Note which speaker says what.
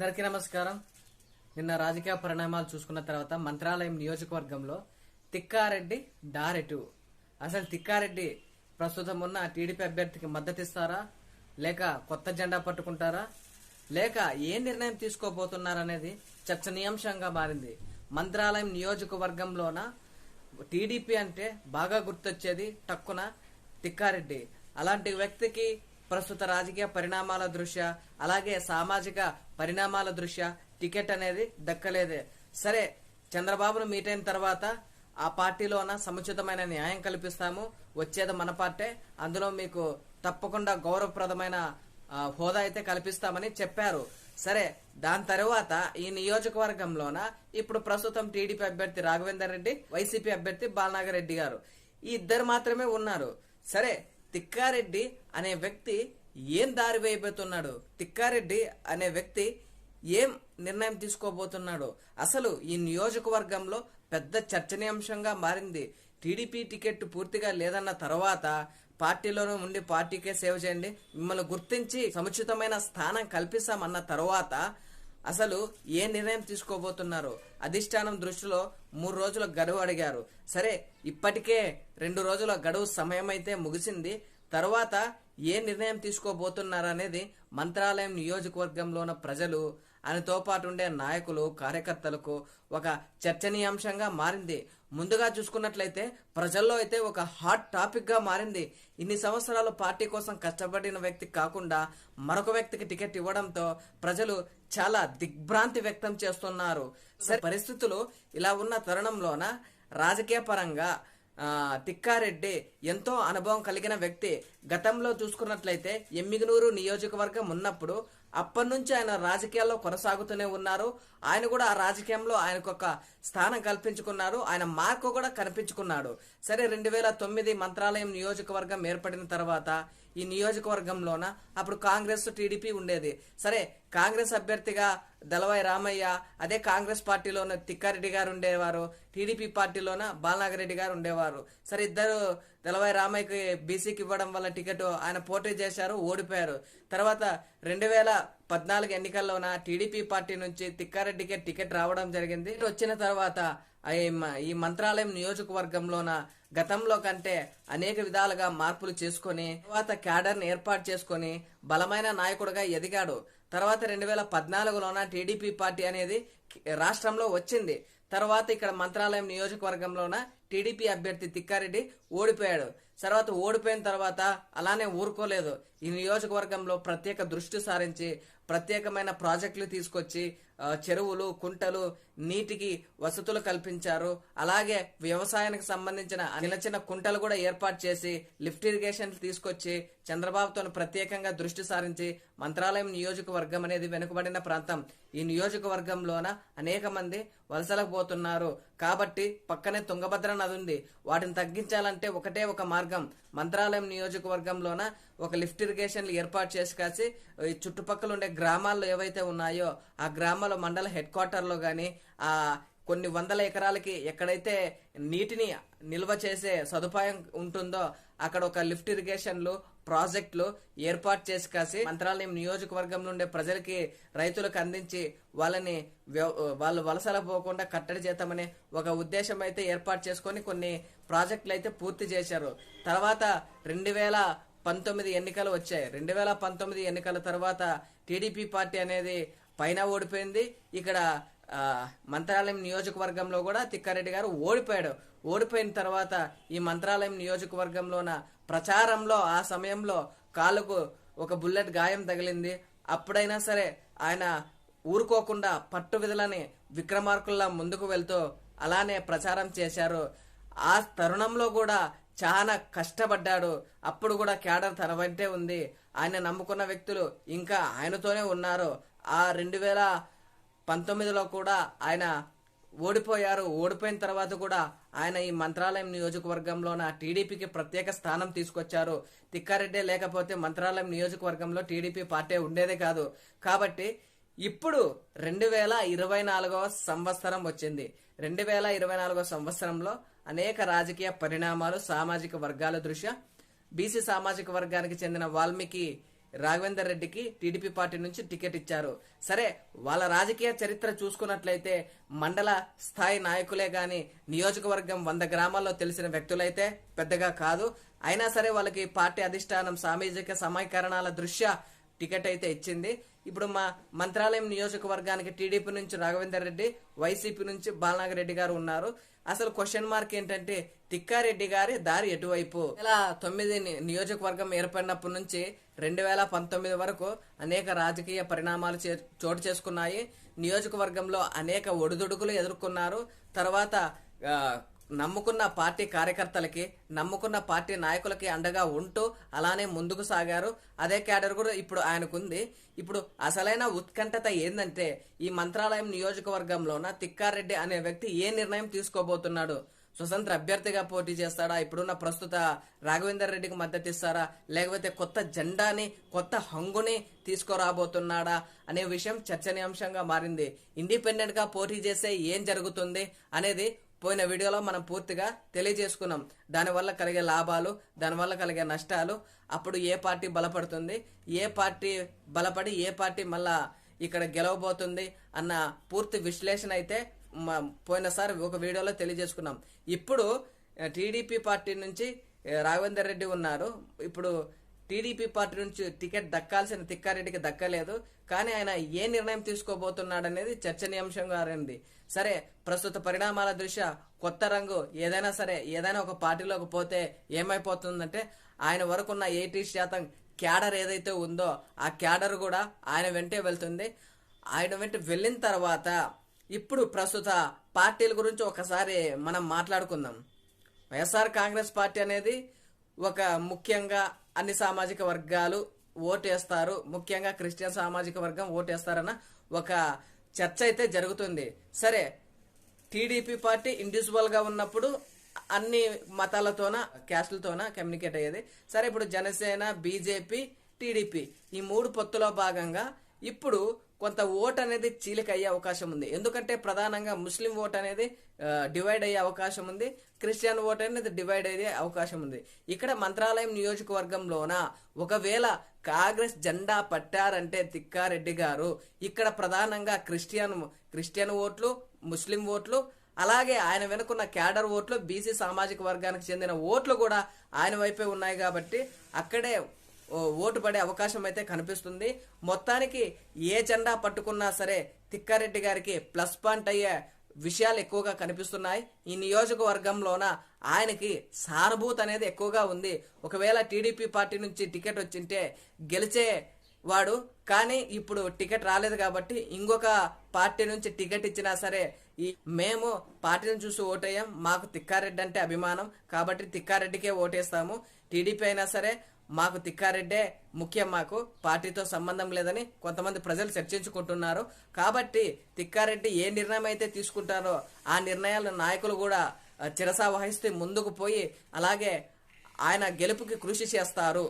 Speaker 1: అందరికీ నమస్కారం. నిన్న రాజకీయ పరిణామాలు చూసుకున్న తర్వాత మంత్రాలయం నియోజకవర్గంలో తిక్కారెడ్డి డారెటు అసలు తిక్కారెడ్డి ప్రస్తుతం ఉన్న టీడీపీ అభ్యర్థికి మద్దతిస్తారా లేక కొత్త జెండా పట్టుకుంటారా? లేక ఏ నిర్ణయం తీసుకోబోతున్నారనేది చర్చనీయాంశంగా మారింది. మంత్రాలయం నియోజకవర్గంలోన? టీడీపీ అంటే బాగా గుర్తొచ్చేది టక్కున తిక్కారెడ్డి. అలాంటి వ్యక్తికి ప్రస్తుత రాజకీయ పరిణామాల దృష్ట్యా అలాగే సామాజిక పరిణామాల దృష్ట్యా టికెట్ అనేది దక్కలేదే. సరే చంద్రబాబును మీట్ అయిన తర్వాత ఆ పార్టీలోన సముచితమైన న్యాయం కల్పిస్తాము. వచ్చేది మన పార్టీ. అందులో మీకు తప్పకుండా గౌరవప్రదమైన హోదా అయితే కల్పిస్తామని చెప్పారు. సరే దాని తర్వాత ఈ నియోజకవర్గంలోన ఇప్పుడు ప్రస్తుతం టీడీపీ అభ్యర్థి రాఘవేందర్ రెడ్డి వైసీపీ అభ్యర్థి బాలనాగర్ రెడ్డి గారు. ఈ ఇద్దరు మాత్రమే ఉన్నారు. సరే తిక్కారెడ్డి అనే వ్యక్తి ఏం దారి వేయబోతున్నాడు? తిక్కారెడ్డి అనే వ్యక్తి ఏం నిర్ణయం తీసుకోబోతున్నాడు? అసలు ఈ నియోజకవర్గంలో పెద్ద చర్చనీయాంశంగా మారింది. టీడీపీ టికెట్ పూర్తిగా లేదన్న తర్వాత పార్టీలోనే ఉండి పార్టీకే సేవ చేయండి. మిమ్మల్ని గుర్తించి సముచితమైన స్థానం కల్పిస్తామన్న తర్వాత అసలు ఏ నిర్ణయం తీసుకోబోతున్నారు? అధిష్టానం దృష్టిలో మూడు రోజుల గడువు అడిగారు. సరే ఇప్పటికే రెండు రోజుల గడువు సమయం అయితే ముగిసింది. తర్వాత ఏ నిర్ణయం తీసుకోబోతున్నారనేది మంత్రాలయం నియోజకవర్గంలోన ప్రజలు ఆయనతో పాటు ఉండే నాయకులు కార్యకర్తలకు ఒక చర్చనీయాంశంగా మారింది. ముందుగా చూసుకున్నట్లయితే ప్రజల్లో అయితే ఒక హాట్ టాపిక్గా మారింది. ఇన్ని సంవత్సరాలు పార్టీ కోసం కష్టపడిన వ్యక్తి కాకుండా మరొక వ్యక్తికి టికెట్ ఇవ్వడంతో ప్రజలు చాలా దిగ్భ్రాంతి వ్యక్తం చేస్తున్నారు. సరే పరిస్థితులు ఇలా ఉన్న తరుణంలోన రాజకీయ పరంగా తిక్కారెడ్డి ఎంతో అనుభవం కలిగిన వ్యక్తి. గతంలో చూసుకున్నట్లయితే ఎమ్మిగనూరు నియోజకవర్గం ఉన్నప్పుడు అప్పటి నుంచి ఆయన రాజకీయాల్లో కొనసాగుతూనే ఉన్నారు. ఆయన కూడా ఆ రాజకీయంలో ఆయనకు ఒక స్థానం కల్పించుకున్నారు. ఆయన మార్కు కూడా కనిపించుకున్నాడు. సరే రెండు వేల తొమ్మిది మంత్రాలయం నియోజకవర్గం ఏర్పడిన తర్వాత ఈ నియోజకవర్గంలోన అప్పుడు కాంగ్రెస్ టీడీపీ ఉండేది. సరే కాంగ్రెస్ అభ్యర్థిగా దళవాయి రామయ్య అదే కాంగ్రెస్ పార్టీలోన తిక్కారెడ్డి గారు ఉండేవారు టీడీపీ పార్టీలోన బాలనాగరెడ్డి గారు ఉండేవారు. సరే ఇద్దరు దళవాయి రామయ్యకి బీసీకి ఇవ్వడం వల్ల టికెట్ ఆయన పోటీ చేశారు ఓడిపోయారు. తర్వాత రెండు వేల పద్నాలుగు ఎన్నికల్లోన టీడీపీ పార్టీ నుంచి తిక్కారెడ్డికి టికెట్ రావడం జరిగింది. వచ్చిన తర్వాత ఈ ఈ మంత్రాలయం నియోజకవర్గంలోన గతంలో కంటే అనేక విధాలుగా మార్పులు చేసుకొని తర్వాత క్యాడర్ని ఏర్పాటు చేసుకొని బలమైన నాయకుడిగా ఎదిగాడు. తర్వాత రెండు వేల పద్నాలుగులోన టీడీపీ పార్టీ అనేది రాష్ట్రంలో వచ్చింది. తర్వాత ఇక్కడ మంత్రాలయం నియోజకవర్గంలోన టీడీపీ అభ్యర్థి తిక్కారెడ్డి ఓడిపోయాడు. తర్వాత ఓడిపోయిన తర్వాత అలానే ఊరుకోలేదు. ఈ నియోజకవర్గంలో ప్రత్యేక దృష్టి సారించి ప్రత్యేకమైన ప్రాజెక్టులు తీసుకొచ్చి చెరువులు కుంటలు నీటికి వసతులు కల్పించారు. అలాగే వ్యవసాయానికి సంబంధించిన చిన్న చిన్న కుంటలు కూడా ఏర్పాటు చేసి లిఫ్ట్ ఇరిగేషన్ తీసుకొచ్చి చంద్రబాబుతో ప్రత్యేకంగా దృష్టి సారించి మంత్రాలయం నియోజకవర్గం అనేది వెనుకబడిన ప్రాంతం. ఈ నియోజకవర్గంలోన అనేక మంది వలసలకు పోతున్నారు. కాబట్టి పక్కనే తుంగభద్ర నది ఉంది. వాటిని తగ్గించాలంటే ఒకటే ఒక మార్గం. మంత్రాలయం నియోజకవర్గంలోన ఒక లిఫ్ట్ ఇరిగేషన్లు ఏర్పాటు చేసి కాసి ఈ చుట్టుపక్కల ఉండే గ్రామాల్లో ఏవైతే ఉన్నాయో ఆ గ్రామాల మండల హెడ్ క్వార్టర్లో కానీ ఆ కొన్ని వందల ఎకరాలకి ఎక్కడైతే నీటిని నిల్వ చేసే సదుపాయం ఉంటుందో అక్కడ ఒక లిఫ్ట్ ఇరిగేషన్లు ప్రాజెక్టులు ఏర్పాటు చేసి కాసి మంత్రాలయం నియోజకవర్గంలో ఉండే ప్రజలకి రైతులకు అందించి వాళ్ళని వాళ్ళు వలసల పోకుండా కట్టడి చేద్దామనే ఒక ఉద్దేశం అయితే ఏర్పాటు చేసుకొని కొన్ని ప్రాజెక్టులు అయితే పూర్తి చేశారు. తర్వాత రెండు వేల పంతొమ్మిది ఎన్నికలు వచ్చాయి. రెండు వేల పంతొమ్మిది ఎన్నికల తర్వాత టీడీపీ పార్టీ అనేది పైన ఓడిపోయింది. ఇక్కడ మంత్రాలయం నియోజకవర్గంలో కూడా తిక్కారెడ్డి గారు ఓడిపోయాడు. ఓడిపోయిన తర్వాత ఈ మంత్రాలయం నియోజకవర్గంలోన ప్రచారంలో ఆ సమయంలో కాలుకు ఒక బుల్లెట్ గాయం తగిలింది. అప్పుడైనా సరే ఆయన ఊరుకోకుండా పట్టు విధులని విక్రమార్కుల్లా ముందుకు వెళ్తూ అలానే ప్రచారం చేశారు. ఆ తరుణంలో కూడా చాలా కష్టపడ్డాడు. అప్పుడు కూడా క్యాడర్ తన వెంటే ఉంది. ఆయన నమ్ముకున్న వ్యక్తులు ఇంకా ఆయనతోనే ఉన్నారు. ఆ రెండు వేల పంతొమ్మిదిలో కూడా ఆయన ఓడిపోయారు. ఓడిపోయిన తర్వాత కూడా ఆయన ఈ మంత్రాలయం నియోజకవర్గంలోన టీడీపీకి ప్రత్యేక స్థానం తీసుకొచ్చారు. తిక్కారెడ్డే లేకపోతే మంత్రాలయం నియోజకవర్గంలో టీడీపీ పార్టీ ఉండేదే కాదు. కాబట్టి ఇప్పుడు రెండు వేల ఇరవై నాలుగవ సంవత్సరం వచ్చింది. రెండు వేల ఇరవై నాలుగవ సంవత్సరంలో అనేక రాజకీయ పరిణామాలు సామాజిక వర్గాల దృష్ట్యా బీసీ సామాజిక వర్గానికి చెందిన వాల్మీకి రాఘవేందర్ రెడ్డికి టీడీపీ పార్టీ నుంచి టికెట్ ఇచ్చారు. సరే వాళ్ళ రాజకీయ చరిత్ర చూసుకున్నట్లయితే మండల స్థాయి నాయకులే గాని నియోజకవర్గం వంద గ్రామాల్లో తెలిసిన వ్యక్తులైతే పెద్దగా కాదు. అయినా సరే వాళ్ళకి పార్టీ అధిష్టానం సామాజిక సమీకరణాల దృష్ట్యా టికెట్ అయితే ఇచ్చింది. ఇప్పుడు మా మంత్రాలయం నియోజకవర్గానికి టీడీపీ నుంచి రాఘవేందర్ రెడ్డి వైసీపీ నుంచి బాలనాగర్ రెడ్డి గారు ఉన్నారు. అసలు క్వశ్చన్ మార్క్ ఏంటంటే తిక్కారెడ్డి గారి దారి ఎటువైపు? ఇలా తొమ్మిది నియోజకవర్గం ఏర్పడినప్పటి నుంచి రెండు వేల పంతొమ్మిది వరకు అనేక రాజకీయ పరిణామాలు చే- చోటు చేసుకున్నాయి. నియోజకవర్గంలో అనేక ఒడిదుడుకులు ఎదుర్కొన్నారు. తర్వాత నమ్ముకున్న పార్టీ కార్యకర్తలకి నమ్ముకున్న పార్టీ నాయకులకి అండగా ఉంటూ అలానే ముందుకు సాగారు. అదే క్యాడర్ కూడా ఇప్పుడు ఆయనకుంది. ఇప్పుడు అసలైన ఉత్కంఠత ఏందంటే ఈ మంత్రాలయం నియోజకవర్గంలోన తిక్కారెడ్డి అనే వ్యక్తి ఏ నిర్ణయం తీసుకోబోతున్నాడు? స్వతంత్ర అభ్యర్థిగా పోటీ చేస్తాడా? ఇప్పుడున్న ప్రస్తుత రాఘవేందర్ రెడ్డికి మద్దతు ఇస్తారా లేకపోతే కొత్త జెండాని కొత్త హంగుని తీసుకురాబోతున్నాడా? అనే విషయం చర్చనీయాంశంగా మారింది. ఇండిపెండెంట్గా పోటీ చేస్తే ఏం జరుగుతుంది అనేది పోయిన వీడియోలో మనం పూర్తిగా తెలియజేసుకున్నాం. దానివల్ల కలిగే లాభాలు దానివల్ల కలిగే నష్టాలు అప్పుడు ఏ పార్టీ బలపడుతుంది ఏ పార్టీ బలపడి ఏ పార్టీ మళ్ళా ఇక్కడ గెలవబోతుంది అన్న పూర్తి విశ్లేషణ అయితే పోయినసారి ఒక వీడియోలో తెలియజేసుకున్నాం. ఇప్పుడు టీడీపీ పార్టీ నుంచి రాఘవేందర్ రెడ్డి ఉన్నారు. ఇప్పుడు టీడీపీ పార్టీ నుంచి టికెట్ దక్కాల్సిన తిక్కారెడ్డికి దక్కలేదు కానీ ఆయన ఏ నిర్ణయం తీసుకోబోతున్నాడనేది చర్చనీయాంశంగా అయింది సరే ప్రస్తుత పరిణామాల దృష్ట్యా కొత్త రంగు ఏదైనా సరే ఏదైనా ఒక పార్టీలోకి పోతే ఏమైపోతుందంటే ఆయన వరకున్న ఎయిటీ శాతం క్యాడర్ ఏదైతే ఉందో ఆ క్యాడర్ కూడా ఆయన వెంటే వెళ్తుంది. ఆయన వెంట వెళ్ళిన తర్వాత ఇప్పుడు ప్రస్తుత పార్టీల గురించి ఒకసారి మనం మాట్లాడుకుందాం. వైఎస్ఆర్ కాంగ్రెస్ పార్టీ అనేది ఒక ముఖ్యంగా అన్ని సామాజిక వర్గాలు ఓటేస్తారు. ముఖ్యంగా క్రిస్టియన్ సామాజిక వర్గం ఓటేస్తారన్న ఒక చర్చ అయితే జరుగుతుంది. సరే టీడీపీ పార్టీ ఇండివిజువల్గా ఉన్నప్పుడు అన్ని మతాలతోన క్యాస్ట్లతోన కమ్యూనికేట్ అయ్యేది. సరే ఇప్పుడు జనసేన బీజేపీ టీడీపీ ఈ మూడు పొత్తులో భాగంగా ఇప్పుడు కొంత ఓట్ అనేది చీలిక అయ్యే అవకాశం ఉంది. ఎందుకంటే ప్రధానంగా ముస్లిం ఓట్ అనేది డివైడ్ అయ్యే అవకాశం ఉంది. క్రిస్టియన్ ఓట్ అనేది డివైడ్ అయ్యే అవకాశం ఉంది. ఇక్కడ మంత్రాలయం నియోజకవర్గంలోన ఒకవేళ కాంగ్రెస్ జెండా పట్టారంటే తిక్కారెడ్డి గారు ఇక్కడ ప్రధానంగా క్రిస్టియన్ క్రిస్టియన్ ఓట్లు ముస్లిం ఓట్లు అలాగే ఆయన వెనుకున్న క్యాడర్ ఓట్లు బీసీ సామాజిక వర్గానికి చెందిన ఓట్లు కూడా ఆయన వైపే ఉన్నాయి కాబట్టి అక్కడే ఓటు పడే అవకాశం అయితే కనిపిస్తుంది. మొత్తానికి ఏ జెండా పట్టుకున్నా సరే తిక్కారెడ్డి గారికి ప్లస్ పాయింట్ అయ్యే విషయాలు ఎక్కువగా కనిపిస్తున్నాయి. ఈ నియోజకవర్గంలోన ఆయనకి సానుభూతి అనేది ఎక్కువగా ఉంది. ఒకవేళ టీడీపీ పార్టీ నుంచి టికెట్ వచ్చింటే గెలిచే వాడు. కానీ ఇప్పుడు టికెట్ రాలేదు కాబట్టి ఇంకొక పార్టీ నుంచి టికెట్ ఇచ్చినా సరే ఈ మేము పార్టీని చూసి ఓటేయం మాకు తిక్కారెడ్డి అంటే అభిమానం. కాబట్టి తిక్కారెడ్డికే ఓటేస్తాము. టీడీపీ అయినా సరే మాకు తిక్కారెడ్డే ముఖ్యం మాకు. పార్టీతో సంబంధం లేదని కొంతమంది ప్రజలు చర్చించుకుంటున్నారు. కాబట్టి తిక్కారెడ్డి ఏ నిర్ణయం అయితే తీసుకుంటారో ఆ నిర్ణయాలను నాయకులు కూడా చిరసా వహిస్తూ ముందుకు పోయి అలాగే ఆయన గెలుపుకి కృషి చేస్తారు.